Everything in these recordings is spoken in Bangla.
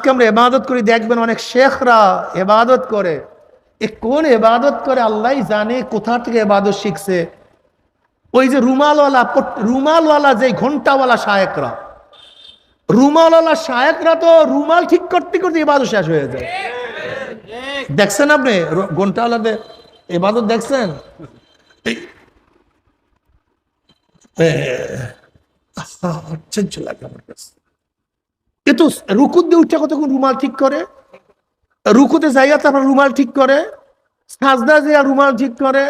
আজকে আমরা এবাদত করি, দেখবেন অনেক শেখরা এবাদত করে। এ কোন এবাদত করে? আল্লাহ জানে কোথা থেকে এবাদত শিখছে। ওই যে রুমালওয়ালা রুমালওয়ালা যে ঘন্টাওয়ালা শায়েকরা। রুমালওয়ালা শায়েকরা তো রুমাল ঠিক করতে করতে এবাদত শেষ হয়ে যায়। দেখছেন আপনি? ঘন্টাওয়ালাদের এবাদত দেখছেন? আশ্চর্য আমার কাছে। এ তো রুকুত দিয়ে উঠে কতক্ষণ রুমাল ঠিক করে? রুকুতে যাইয়া তারপর রুমাল ঠিক করে। সাজদা যাইয়া রুমাল ঠিক করে।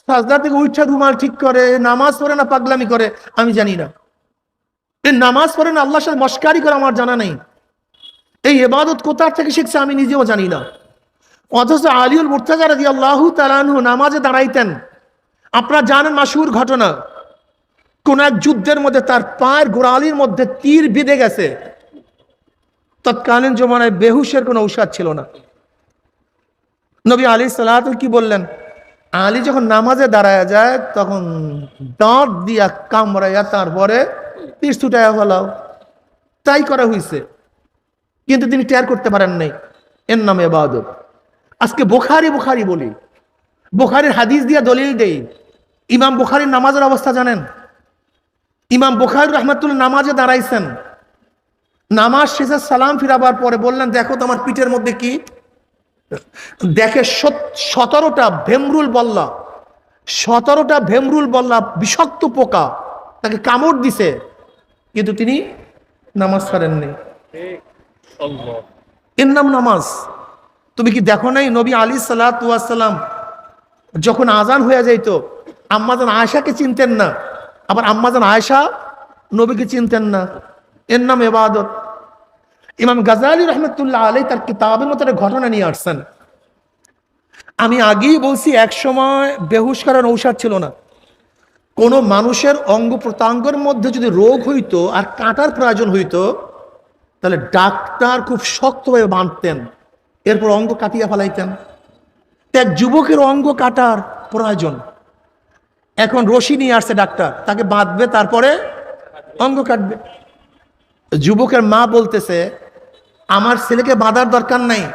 সাজদা থেকে উঠে রুমাল ঠিক করে। নামাজ পড়ে না পাগলামি করে? আমি জানি না। এই নামাজ পড়ে না আল্লাহর সাথে মস্কারি করে আমার জানা নেই। এই এবাদত কোথার থেকে শিখছে আমি নিজেও জানি না। অথচ আলিউল মুর্তাজা রাজি আল্লাহ তালানহু নামাজে দাঁড়াইতেন। আপনারা জানেন মাসুর ঘটনা। কোন এক যুদ্ধের মধ্যে তার পায়ের গোড়ালির মধ্যে তীর বিঁধে গেছে। তৎকালীন জমানায় বেহুশের কোনো ঔষধ ছিল না। নবী আলী সালাত কি বললেন? আলী যখন নামাজে দাঁড়ায় যায়, তখন দাঁত দিয়া কামড়াইয়া তারপরে তীর ফেলাও। তাই করা হয়েছে কিন্তু তিনি টেয়ার করতে পারেন নাই। এর নামে এবাদত আজকে বোখারি বোখারি বলি। বোখারির হাদিস দিয়া দলিল দেই। ইমাম বোখারির নামাজের অবস্থা জানেন? ইমাম বোখারি রহমাতুল্লাহ নামাজে দাঁড়াইছেন। নামাজ শেষে সালাম ফিরাবার পরে বললেন, দেখো তোমার পিঠের মধ্যে কি? দেখে সতেরোটা ভেমরুল বল্লা, সতেরোটা ভেমরুল বল্লা বিষাক্ত পোকা তাকে কামড় দিছে, কিন্তু তিনি নামাজ ছাড়েননি। এর নাম নামাজ। তুমি কি দেখো নাই? নবী আলী সালাম যখন আজান হয়ে যাইত আম্মাজান আয়সাকে চিনতেন না, আবার আম্মাজান আয়সা নবীকে চিনতেন না। এর নাম এবাদত। ইমাম গাজালি রহমতুল্লাহ আলী তার কিতাবের মতো একটা ঘটনা নিয়ে আসছেন। আমি আগেই বলছি, এক সময় বেহুশ করার ঔষধ ছিল না। কোনো মানুষের অঙ্গ প্রত্যঙ্গের মধ্যে যদি রোগ হইতো আর কাটার প্রয়োজন হইতো, তাহলে ডাক্তার খুব শক্তভাবে বাঁধতেন, এরপর অঙ্গ কাটিয়া ফেলাইতেন। এক যুবকের অঙ্গ কাটার প্রয়োজন। এখন রশি নিয়ে আসছে ডাক্তার, তাকে বাঁধবে, তারপরে অঙ্গ কাটবে। যুবকের মা বলতেছে, আমার ছেলেকে বাঁধার দরকার নাই।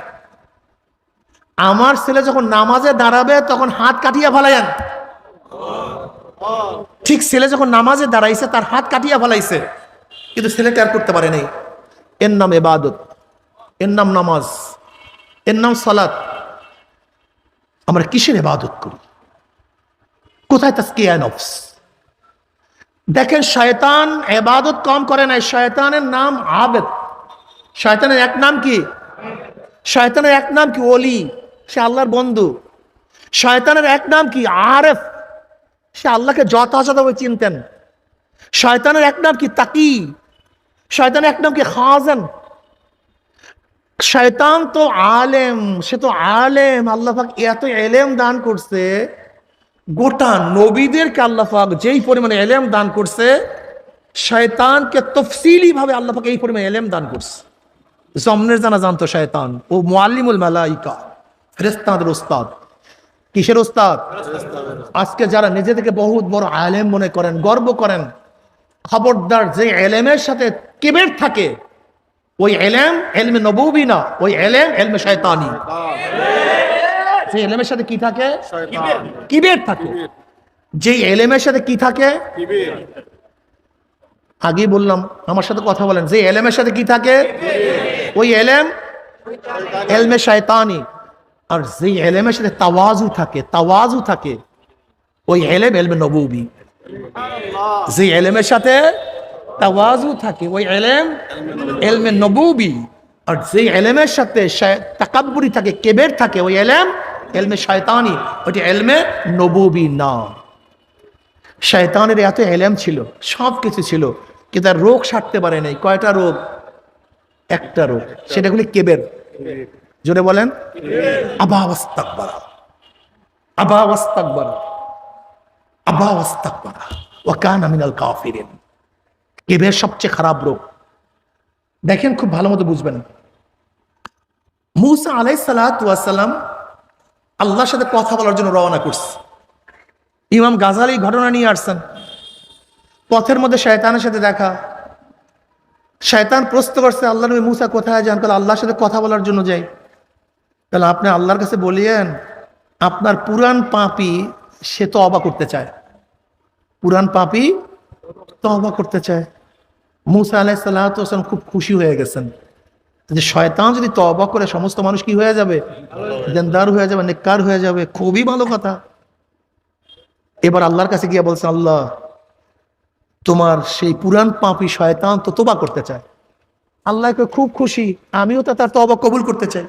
আমার ছেলে যখন নামাজে দাঁড়াবে, তখন হাত কাটিয়া ফেলাইন ঠিক ছেলে যখন নামাজে দাঁড়াইছে, তার হাত কাটিয়া ফেলাইছে। কিন্তু ছেলে টের করতে পারে নাই। এর নাম এবাদত, এর নাম নামাজ, এর নাম সালাত। আমরা কিসের এবাদত করি? কোথায় তাস্কিয়া নফস? দেখেন শয়তান এবাদত কম করে নাই, শয়তানের নাম আবেদ। শয়তানের এক নাম কি? শয়তানের এক নাম কি? অলি সে আল্লাহর বন্ধু। শয়তানের এক নাম কি? আরেফ, সে আল্লাহকে যথাযথভাবে চিনতেন। শয়তানের এক নাম কি? তাকি। শয়তানের এক নাম কি? খাজেন। শয়তান তো আলেম, সে তো আলেম। আল্লাহ এত এলেম দান করছে গোটা নবীদেরকে আল্লাহ পাক যেই পরিমাণে এলেম দান করছে, শয়তানকে তফসিলি ভাবে আল্লাহ পাক এই পরিমাণে এলেম দান করছে। জমনের জানা জানতো শয়তান। ও মোয়াল্লিমুল মালাইকা ফেরেস্তাদের ওস্তাদ। কিসের ওস্তাদ? আজকে যারা নিজে থেকে বহুত বড় আলেম মনে করেন, গর্ব করেন, খবরদার যে এলেমের সাথে কেবের থাকে, ওই এলেম এলমে নবী না, ওই এলেম এলমে শয়তানি। যে এলেমের সাথে কি থাকে? কিবের থাকে। যে এলেমের সাথে কি থাকে? আগেই বললাম আমার সাথে কথা বলেন। যে এলেমের সাথে কি থাকে? ওই এলেম? এলমে শয়তানি। আর যে এলেমের সাথে তাওয়াজু থাকে তাওয়াজু থাকে ওই এলেম এলমে নবী যে এলেমের সাথে তাওয়াজু থাকে ওই এলেম এলমে নবী আর যে এলেমের সাথে তাকাব্বুরি থাকে কেবের থাকে ওই এলেম এলমে শয়তানি, ওইটি এলমে নবী না। শয়তানের এত এলেম ছিল, সব কিছু ছিল, কিন্তু তার রোগ সারতে পারে নাই। কয়টা রোগ? একটা রোগ, সেটা হলো কেবের। জোরে বলেন। আবাওয়াস্তাকবারা। আবাওয়াস্তাকবারা। আবাওয়াস্তাকবারা। ওয়া কানা মিনাল কাফিরিন। কেবের সবচেয়ে খারাপ রোগ। দেখেন, খুব ভালো মতো বুঝবেন। মুসা আলাই সালাম আল্লাহর সাথে কথা বলার জন্য রওনা করছে। ইমাম গাজালি ঘটনা নিয়ে আসছেন। পথের মধ্যে শয়তানের সাথে দেখা। শয়তান প্রশ্ন করছে, আল্লাহ নবী মুসা কোথায় যান কাল আল্লাহর সাথে কথা বলার জন্য যাই। তাহলে আপনি আল্লাহর কাছে বলিয়েন, আপনার পুরান পাপি সে তো অবা করতে চায়। পুরান পাপি তবা করতে চায়। মুসা আলাহ সাল্লাম খুব খুশি হয়ে গেছেন। যে শয়তান যদি তবা করে, সমস্ত মানুষ কি হয়ে যাবে? দেনদার হয়ে যাবে, নেককার হয়ে যাবে। খুবই ভালো কথা। এবার আল্লাহর কাছে গিয়ে বলছে, আল্লাহ, তোমার সেই পুরান পাপি শয়তান তো তোবা করতে চায়। আল্লাহকে খুব খুশি, আমিও তো তার তবা কবুল করতে চাই।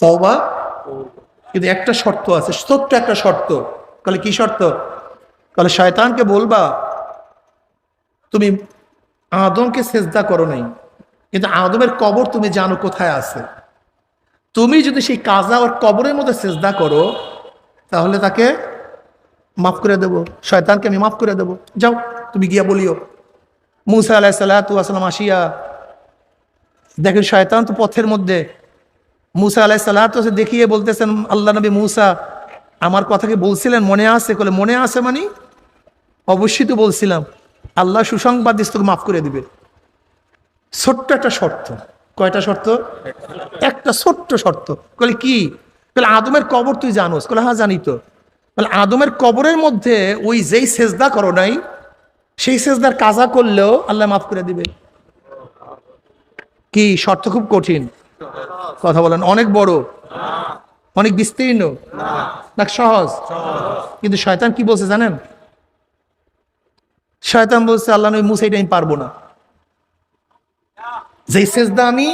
তবা কিন্তু একটা শর্ত আছে, ছোট্ট একটা শর্ত। তাহলে কি শর্ত? তাহলে শয়তানকে বলবা, তুমি আদমকে সেজদা করো নাই। কিন্তু আদমের কবর তুমি জানো কোথায় আছে। তুমি যদি সেই কাজা ওর কবরের মধ্যে চেষ্টা করো, তাহলে তাকে মাফ করে দেবো। শয়তানকে আমি মাফ করে দেবো। যাও, তুমি গিয়া বলিও। মুসা আলাহ সাল্লাম আসিয়া দেখেন শয়তান তো পথের মধ্যে। মুসা আলাহ সাল্লাহ তো দেখিয়ে বলতেছেন, আল্লাহ নবী মুসা, আমার কথাকে বলছিলেন, মনে আছে? বলে মনে আছে মানে অবশ্যই তো বলছিলাম। আল্লাহ সুসংবাদ দিস তোকে মাফ করে দিবে। ছোট্ট একটা শর্ত। কয়টা শর্ত? একটা ছোট্ট শর্ত। বলে কি? বলে আদমের কবর তুই জানোস। বলে হ্যাঁ জানি তো। বলে আদমের কবরের মধ্যে ওই যেই সেজদা করো নাই, সেই সেজদার কাজা করলেও আল্লাহ মাফ করে দিবে। কি? শর্ত খুব কঠিন। কথা বলেন, অনেক বড়। অনেক বিস্তীর্ণ। না সহজ। কিন্তু শয়তান কি বলছে জানেন? শয়তান বলছে, আল্লাহ নবী মুসা এটা আমি পারব না। যেই সেজদা আমি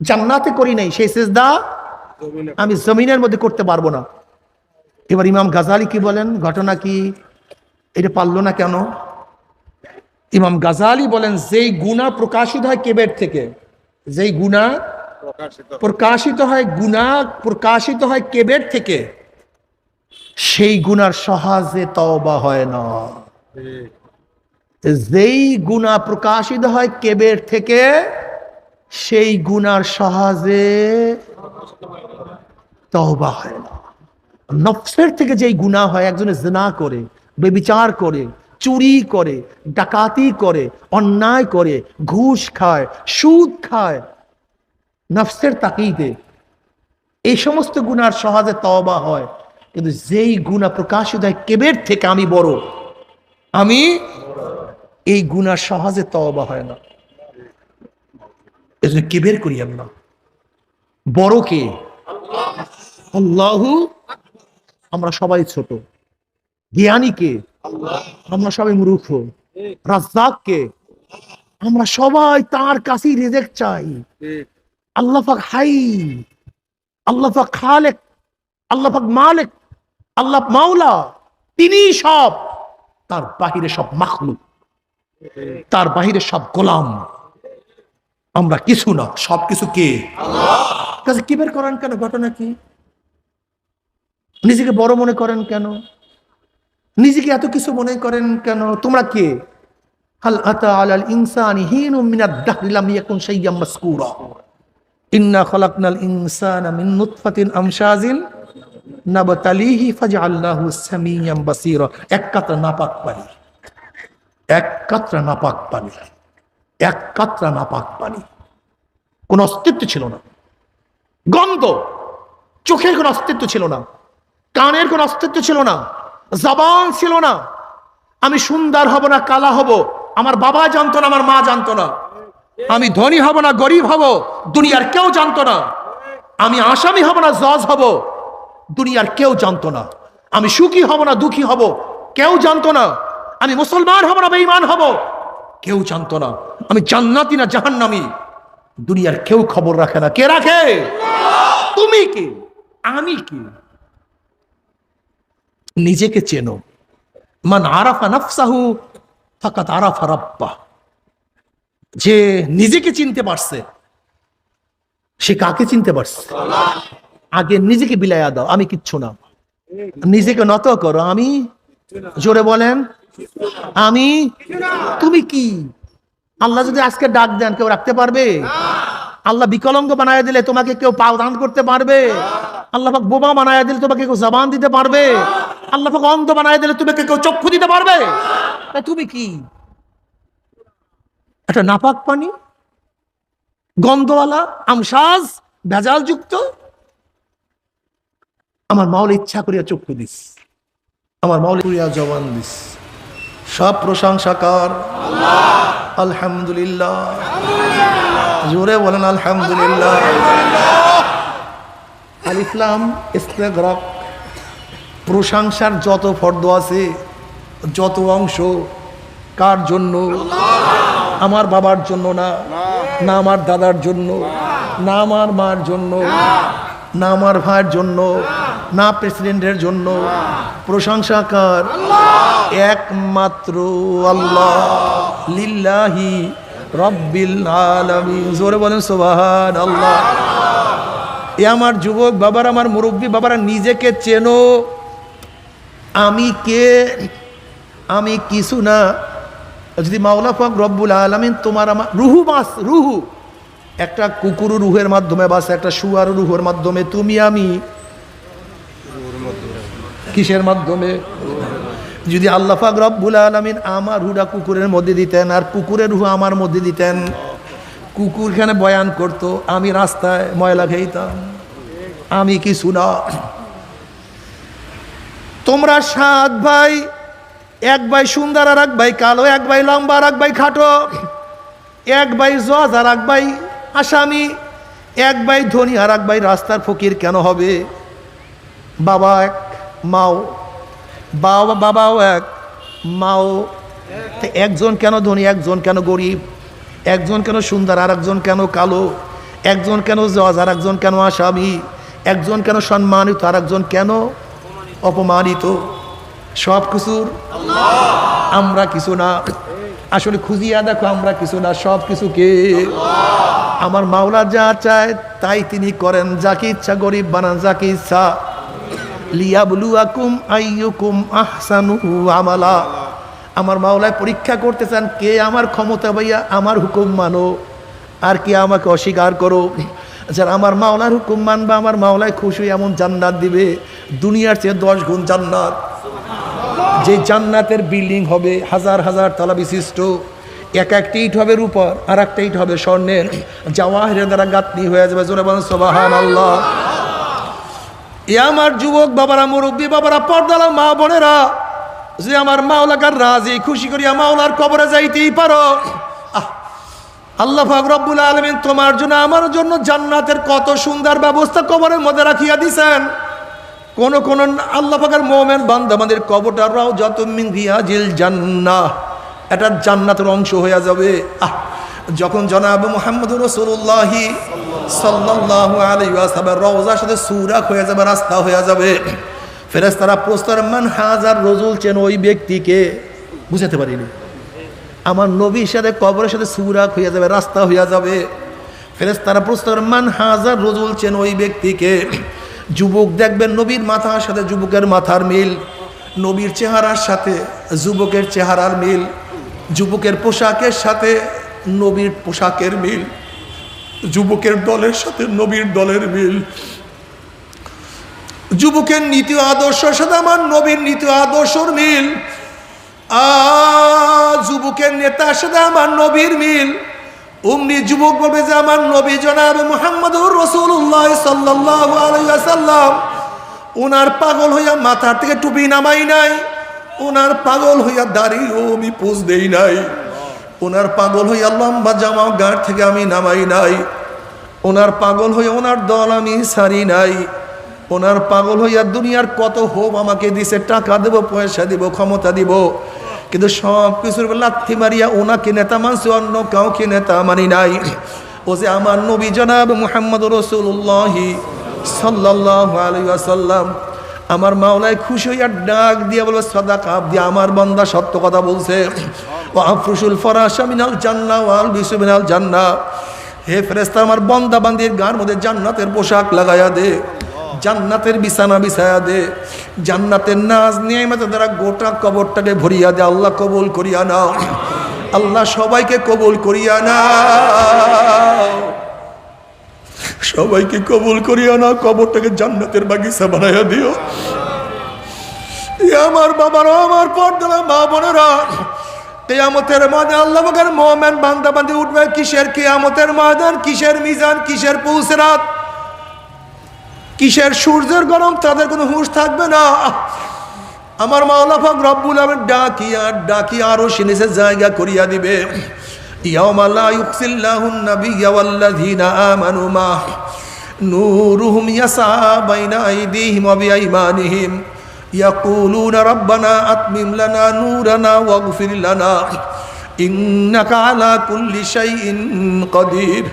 জান্নাতে করি নাই সেই সেজদা আমি জমিনের মধ্যে করতে পারব না। এবার ইমাম গাজালি কি বলেন? ঘটনা কি? এটা পারল না কেন? ইমাম গাজালি বলেন যেই গুণা প্রকাশিত হয় কেবের থেকে যেই গুণা প্রকাশিত। হয় গুণা প্রকাশিত হয় কেবের থেকে সেই গুনার সহজে তওবা হয় না। যেই গুণা প্রকাশিত হয় কেবের থেকে, সেই গুনার সহজে তহবা হয়। না নফসের থেকে যেই গুণা হয়, একজনে জেনা করে, বেবিচার করে, চুরি করে, ডাকাতি করে, অন্যায় করে, ঘুষ খায়, সুদ খায়, নফসের তাকিতে এই সমস্ত গুণার সহজে তওবা হয়। কিন্তু যেই গুণা প্রকাশিত হয় কেবের থেকে, আমি বড়। আমি এই গুনার সহজে তওবা হয় না। এজন্য কেবের করিয়ান না বড় কে? আল্লাহু আমরা সবাই ছোট। জ্ঞানী কে? আমরা সবাই মূর্খ। রাজ্জাক কে? আমরা সবাই তার কাছেই রেজেক্ট চাই। আল্লাহ পাক হাই, আল্লাহ পাক খালেক, আল্লাহ পাক মালেক, আল্লাহ মাওলা তিনি সব। তার বাহিরে সব মাখলুক। তার বাহিরে সব গোলাম। আমরা কিছু না সব কিছু কে? কাছে কি বের করেন কেন? ঘটনা কি? নিজেকে বড় মনে করেন কেন? নিজেকে এত কিছু মনে করেন কেন? তোমরা কে? হাল আতা আলাল ইনসানি হিন মিনাদ দাহরিলাম ইয়াকুন শাইয়াম মাসকুরা। ইন্না খলাকনাল ইনসানা মিন নুতফাতিন আমশাজিন নাবতালিহি ফাজআলনাহু সামিয়াম বাসীরা। এক নাপাক পানি এক কাতরা নাপাক পানি। এক কাতরা নাপাক পানি। কোন অস্তিত্ব ছিল না। গন্ধ। চোখের কোন অস্তিত্ব ছিল না। কানের কোন অস্তিত্ব ছিল না। জবান ছিল না। আমি সুন্দর হব না, কালা হব। আমার বাবা জানতো না, আমার মা জানতো না। আমি ধনী হব না, গরিব হব। দুনিয়ার কেউ জানতো না। আমি আসামি হব না, জজ হব। দুনিয়ার কেউ জানতো না। আমি সুখী হব না, দুঃখী হব। কেউ জানতো না। আমি মুসলমান হব না বেঈমান হব? কেউ জানতো না। আমি জান্নাতি না জাহান্নামি? দুনিয়ার কেউ খবর রাখে না। কে রাখে? তুমি কি? আমি কি? নিজেকে চেনো। মান আরাফা নফসাহু ফাকাত আরাফা রাব্বা যে নিজেকে চিনতে পারছে, সে কাকে চিনতে পারছে? আগে নিজেকে বিলাইয়া দাও, আমি কিচ্ছু না। নিজেকে নত করো, আমি জোরে বলেন আমি? তুমি কি? আল্লাহ যদি আজকে ডাক দেন, কেউ রাখতে পারবে? আল্লাহ বিকলঙ্গ বানায় দিলে তোমাকে কেউ পাও দান করতে পারবে? আল্লাহ বোমা বানায় দিলে তোমাকে কেউ জবান দিতে পারবে? আল্লাহ অন্ধ বানায় দিলে তোমাকে কেউ চক্ষু দিতে পারবে? তুমি কি? একটা নাপাক পানি, গন্ধওয়ালা, আমসাজ, ভেজালযুক্ত, আমার মাওলা ইচ্ছা করিয়া চক্ষু দিস, আমার মাওলা করিয়া জবান দিস। সব প্রশংসা কর আলহামদুলিল্লাহ। জোরে বলেন আলহামদুলিল্লাহ। আল ইসলাম ইস্তেগরক প্রশংসার যত ফর্দ আছে, যত অংশ, কার জন্য? আমার বাবার জন্য না না আমার দাদার জন্য, না আমার মার জন্য, না আমার ভাইয়ের জন্য না প্রেসিডেন্টের জন্য প্রশংসাকার। একমাত্র আল্লাহ লিল্লাহি রব্বিল আলামিন। জোরে বলেন সুবহান আল্লাহ এ আমার যুবক বাবার, আমার মুরব্বী বাবারা, নিজেকে চেনো। আমি কে? আমি কিছু না। যদি মাওলা পাক রব্বুল আলমিন তোমার আমার রুহু বাস, রুহু। একটা কুকুর রুহের মাধ্যমে বাস, একটা শুয়ার রুহের মাধ্যমে তুমি আমি কিসের মাধ্যমে? যদি আল্লাহ পাক রব্বুল আলমিন আমার রুহটা কুকুরের মধ্যে দিতেন আর কুকুরের রুহ আমার মধ্যে দিতেন কুকুরখানে বয়ান করতো? আমি রাস্তায় ময়লা খেইতাম, আমি কিছু না। তোমরা সাত ভাই, এক ভাই সুন্দর আর এক ভাই কালো, এক ভাই লম্বা আর এক ভাই খাটো, এক ভাই জজ আর এক ভাই আসামি, এক ভাই ধনী আর এক ভাই রাস্তার ফকির কেন হবে? বাবা মাও বাবা বাবাও এক, মাও। একজন কেন ধনী, একজন কেন গরিব? একজন কেন সুন্দর আর একজন কেন কালো? একজন কেন জজ আর একজন কেন আসামি? একজন কেন সম্মানিত আর একজন কেন অপমানিত? সব কিছুর আমরা কিছু না। আসলে খুঁজিয়া দেখো আমরা কিছু না, সব কিছুকে আমার মাওলা যা চায় তাই তিনি করেন, যাকে ইচ্ছা গরিব বানান, যাকে ইচ্ছা লিয়াবলুয়াকুম আইয়ুকুম আহসানু আমালা। আমার মাওলায় পরীক্ষা করতে চান কে আমার ক্ষমতা ভাইয়া? আমার হুকুম মানো। আর কে আমাকে অস্বীকার করো? যারা আমার মাওলার হুকুম মানবা, আমার মাওলায় খুশি এমন জান্নাত দিবে, দুনিয়ার চেয়ে দশ গুণ জান্নাত। যে জান্নাতের বিল্ডিং হবে, হাজার হাজার তলা বিশিষ্ট। এক একটা ইট হবে রূপর আর একটা ইট হবে স্বর্ণের। জাওয়াহের দ্বারা গাঁথনি হয়ে যাবে, জোরে বলেন সোবাহান আল্লাহ এ আমার যুবক, বাবারা মুরব্বী, বাবারা পর্দালা মা বোনেরা, যে আমার মাওলাকার রাজি, খুশি করিয়া মাওলার কবরে যাইতেই পারো। আল্লাহ পাক রব্বুল আলমিন তোমার জন্য, আমার জন্য জান্নাতের কত সুন্দর ব্যবস্থা কবরের মধ্যে রাখিয়া দিছেন। কোন কোন আল্লাহ পাকের মোমেন বান্দা আমাদের কবরটারাও যত মিন রিয়াজিল জান্না এটা জান্নাতের অংশ হইয়া যাবে। আহ যখন জনাব মোহাম্মদ রসুল্লাহি সাল্লাহ আলী আসাবের রওজার সাথে সুরাক হয়ে যাবে, রাস্তা হয়ে যাবে ফেরেস তারা প্রস্তর, মান হাজার রজুল চেন ওই ব্যক্তিকে? বুঝাতে পারিনি। আমার নবীর সাথে, কবরের সাথে সুরাক হয়ে যাবে, রাস্তা হয়ে যাবে। ফেরেস তারা প্রস্তর, মান হাজার রজুল চেন ওই ব্যক্তিকে? যুবক দেখবেন, নবীর মাথার সাথে যুবকের মাথার মিল, নবীর চেহারার সাথে যুবকের চেহারার মিল, যুবকের পোশাকের সাথে নবীর পোশাকের মিল, যুবকের দলের সাথে নবীর দলের মিল। যুবকের নীতি আদর্শের সাথে আমার নবীর নীতি আদর্শর মিল। যুবকের নেতার সাথে আমার নবীর মিল। অমনি যুবক বলবে যে আমার নবী জনাব মোহাম্মদুর রসুল্লাহ সাল্লাম ওনার পাগল হইয়া মাথার থেকে টুপি নামাই নাই ওনার পাগল হইয়া দাঁড়িয়েও আমি পুষ দেই নাই। ওনার পাগল হইয়া লম্বা জামা গাঁট থেকে আমি নামাই নাই। ওনার পাগল হইয়া ওনার দল আমি সারি নাই। ওনার পাগল হইয়া দুনিয়ার কত হোপ আমাকে দিছে, টাকা দেব, পয়সা দিব, ক্ষমতা দিব। কিন্তু সব কিছুর লাথি মারিয়া ওনাকে নেতা মানছে, অন্য কাউকে নেতা মানি নাই। ও যে আমার নবী জনাব মুহাম্মদ রসুল্লাহি সাল্লাহ আলাইসাল্লাম আমার মাওলায় খুশি হইয়া ডাক দিয়ে বলে সদা কাপ দিয়ে, আমার বন্দা সত্য কথা বলছে। ও আফরুসুল ফরাসা মিনাল জান্না ওয়াল বিশু মিনাল জান্না হে ফেরেস্তা আমার বন্দা বান্দির গার মধ্যে জান্নাতের পোশাক লাগাইয়া দে, জান্নাতের বিছানা বিছায়া দে, জান্নাতের নাজ নিয়মিত দ্বারা গোটা কবরটাকে ভরিয়া দে, আল্লাহ কবুল করিয়া নাও। আল্লাহ সবাইকে কবুল করিয়া নাও। সবাইকে কবুল করিয়া নাও, কবরটাকে জান্নাতের বাগিচা বানাইয়া দিও। আমার বাবারা, আমার পর্দারা, মা বোনেরা কেয়ামতের ময়দান আল্লাহ পাকের মোমেন বান্দা বান্দি উঠবে কিসের কেয়ামতের ময়দান? কিসের মিজান? কিসের পৌঁছরাত কিসের সূর্যের গরম? তাদের কোনো হুঁশ থাকবে না। আমার মাওলা পাক রব্বুল আলমের ডাকি আর ডাকি আরও সিনেসে জায়গা করিয়া দিবে। ইয়াউমা লা ইউকসিল্লাহুন নাবিয়্যা ওয়াল্লাযীনা আমানু মা নূরুহুম ইয়াসা বাইনা আইদিহিম ওয়া বিআইমানিহিম। ইয়াকুলুনা রাব্বানা আতমিম লানা নূরানা ওয়াগফির লানা ইন্নাকা আলা কুল্লি শাইইন কাদির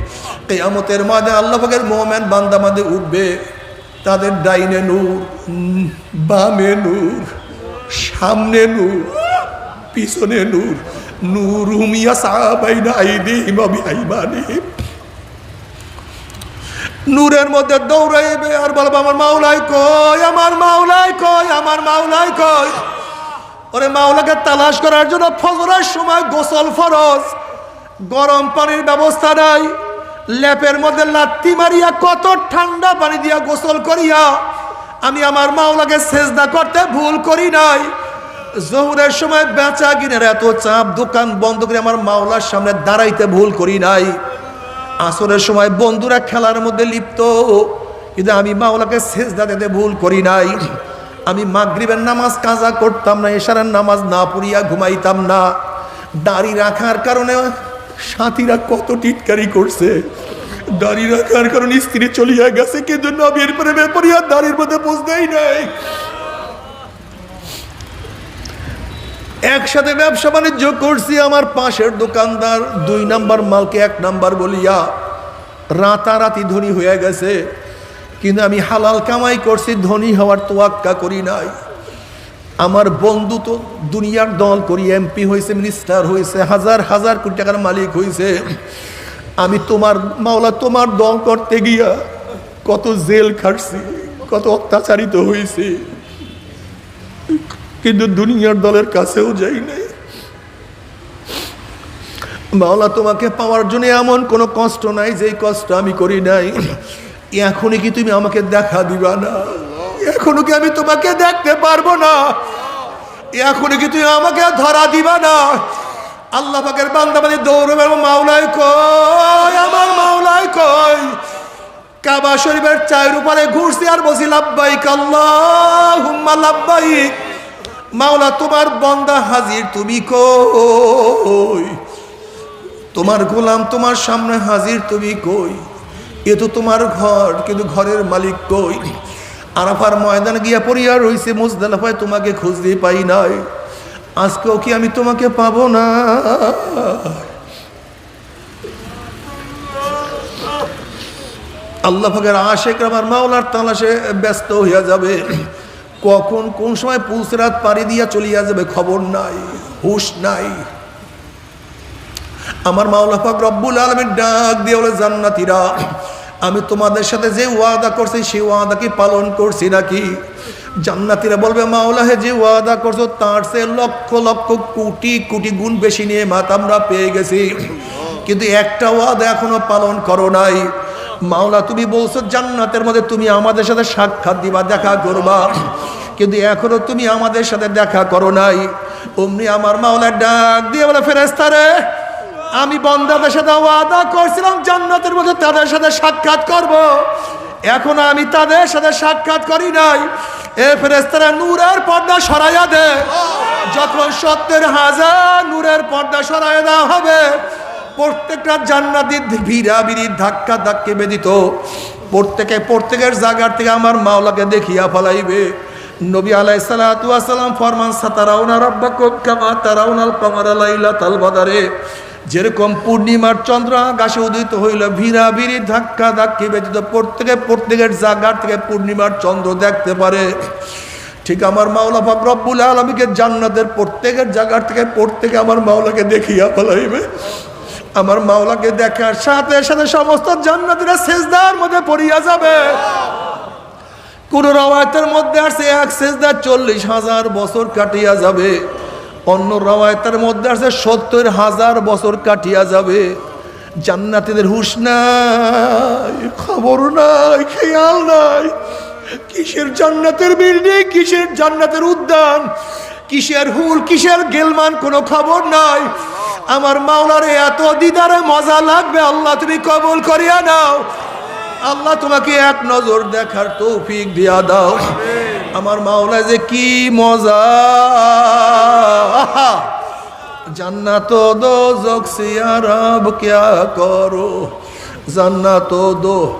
কিয়ামতের মাঝে আল্লাহ পাকের মুমিন বান্দা মাঝে উঠবে। তাদের ডাইনে নূর, বামে নূর, সামনে নূর, পিছনে নূর। নূর হুমিয়া সাহাবাইনা আইদিহিম ওয়া বিআইমানিহিম। নূরের মধ্যে দৌড়াইবে আর বলব, আমার মাওলাই কই, আমার মাওলাই কই, আমার মাওলাই কই? ওরে মাওলাকে তালাশ করার জন্য ফজরের সময় গোসল ফরজ। গরম পানির ব্যবস্থা নাই। ল্যাপের মধ্যে লাত্তি মারিয়া কত ঠান্ডা পানি দিয়া গোসল করিয়া আমি আমার মাওলাকে সেজদা করতে ভুল করি নাই। জহুরের সময় বেচা কিনের এত চাপ, দোকান বন্ধ করে আমার মাওলার সামনে দাঁড়াইতে ভুল করি নাই। আসরের সময় বন্ধুরা খেলার মধ্যে লিপ্ত। কিন্তু আমি মাওলাকে সেজদা দিতে ভুল করি নাই। আমি মাগরিবের নামাজ কাজা করতাম না, এশারের নামাজ না পড়িয়া ঘুমাইতাম না। দাড়ি রাখার কারণে সাথীরা কত টিটকারি করছে। দাড়ি রাখার কারণে স্ত্রী চলিয়া গেছে, কিন্তু নবীর প্রেমে পড়িয়া দাড়ির মধ্যে বুঝতেই নাই। একসাথে ব্যবসা বাণিজ্য করছি, আমার পাশের দোকানদার দুই নাম্বার মালকে এক নাম্বার বলিয়া রাতারাতি ধনী হয়ে গেছে। কিন্তু আমি হালাল কামাই করছি, ধনী হওয়ার তোয়াক্কা করি নাই। আমার বন্ধু তো দুনিয়ার দল করি এমপি হয়েছে মিনিস্টার হয়েছে হাজার হাজার কোটি টাকার মালিক হয়েছে আমি তোমার মাওলা, তোমার দল করতে গিয়া কত জেল খাটছি, কত অত্যাচারিত হয়েছি কিন্তু দুনিয়ার দলের কাছেও যাই নাই। মাওলা, তোমাকে পাওয়ার জন্য এমন কোনো কষ্ট নাই যেই কষ্ট আমি করি নাই। এখনই কি তুমি আমাকে দেখা দিবা না? এখনও কি আমি তোমাকে দেখতে পারব না? এখনই কি তুমি আমাকে ধরা দিবা না? আল্লাহ পাকের বান্দাবাদি দৌড়বে মাওলাই কই আমার মাওলায় কই কাবা শরীফের চায়ের উপরে ঘুরছি আর বসি লাভবাইক আল্লাহ লাভবাইক মাওলা, তোমার বন্দা হাজির তুমি কই? তোমার গোলাম তোমার সামনে হাজির তুমি কই? এ তো তোমার ঘর, কিন্তু ঘরের মালিক কই? আরাফার ময়দান গিয়া পড়িয়া রইছে, মুজদালাফায় তোমাকে খুঁজতে পাই নাই। আজকেও কি আমি তোমাকে পাবো না? আল্লাহ ফাকের আশেক আমার মাওলার তালাশে ব্যস্ত হইয়া যাবে। কখন কোন সময় পুলসরাত পাড়ি দিয়া চলিয়া যাবে খবর নাই, হুশ নাই। আমার মাওলা পাক রব্বুল আলমের ডাক দিয়ে বলে, জান্নাতিরা, আমি তোমাদের সাথে যে ওয়াদা করছি সেই ওয়াদাকে পালন করছি নাকি? জান্নাতিরা বলবে, মাওলা, হে যে ওয়াদা করছ, তার সে লক্ষ লক্ষ কোটি কোটি গুণ বেশি নিয়ে মাত আমরা পেয়ে গেছি। কিন্তু একটা ওয়াদা এখনও পালন করো নাই। মাওলা, তুমি বলছো, জান্নাতের মধ্যে তুমি আমাদের সাথে সাক্ষাৎ দিবা, দেখা করবা। কিন্তু এখনও তুমি আমাদের সাথে দেখা করো নাই। অমনি আমার মাওলা ডাক দিয়ে বলে ফেরেস্তারে আমি বন্দাদের সাথে ওয়াদা করছিলাম জান্নাতের মধ্যে তাদের সাথে সাক্ষাৎ করব। এখন আমি তাদের সাথে সাক্ষাৎ করি নাই। এ ফেরেস্তারা নূরের পর্দা সরাইয়া দে। যখন সত্যের হাজার নূরের পর্দা সরাইয়া দেওয়া হবে, প্রত্যেকটা জান্নাতির ভিড়া ভিড়ি ধাক্কা ধাক্কে বেদিত প্রত্যেকে প্রত্যেকের জায়গার থেকে আমার মাওলাকে দেখিয়া ফলাইবে। নবী আলাই সালাম ফরমান, সাতারাউনা রব্বাকুম কামা তারাউনাল কমার লাইলা তাল বাদারে। যেরকম পূর্ণিমার চন্দ্র আকাশে উদিত হইল, ভিড়া ভিড়ি, ধাক্কা ধাক্কি ব্যতীত প্রত্যেকে প্রত্যেকের জাগার থেকে পূর্ণিমার চন্দ্র দেখতে পারে। ঠিক আমার মাওলা পাক রব্বুল আলমীকে জান্নাতের প্রত্যেকের জায়গার থেকে প্রত্যেকে আমার মাওলাকে দেখিয়া ফলাইবে আমার মাওলাকে দেখার সাথে সাথে সমস্ত জান্নাতিরা শেষদার মধ্যে পড়িয়া যাবে। কোন রওয়ায়তের মধ্যে আছে এক সেজদা চল্লিশ হাজার বছর কাটিয়া যাবে। অন্য রওয়ায়তের মধ্যে আছে সত্তর হাজার বছর কাটিয়া যাবে। জান্নাতীদের হুশ নাই, খবর নাই, খেয়াল নাই। কিসের জান্নাতের বিল্ডিং কিসের জান্নাতের উদ্যান, কিসের হুল, কিসের গেলমান, কোনো খবর নাই। আমার মাওলারে এত দিদারে মজা লাগবে, আল্লাহ তুমি কবল করিয়া নাও। আল্লাহ তোমাকে এক নজর দেখার তৌফিক দিয়া দাও। আমার মাওলা যে কি মজা। জান্নাত দো জকসিয়ারাব ক্যা করো? জান্নাত দো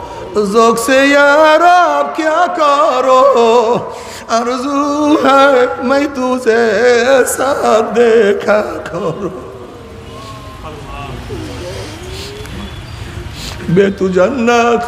জকসিয়ারাব ক্যা করো? আরজু হ্যাঁ মাই তুঝে সাথ দেখা করো। বেতু জান্নাত।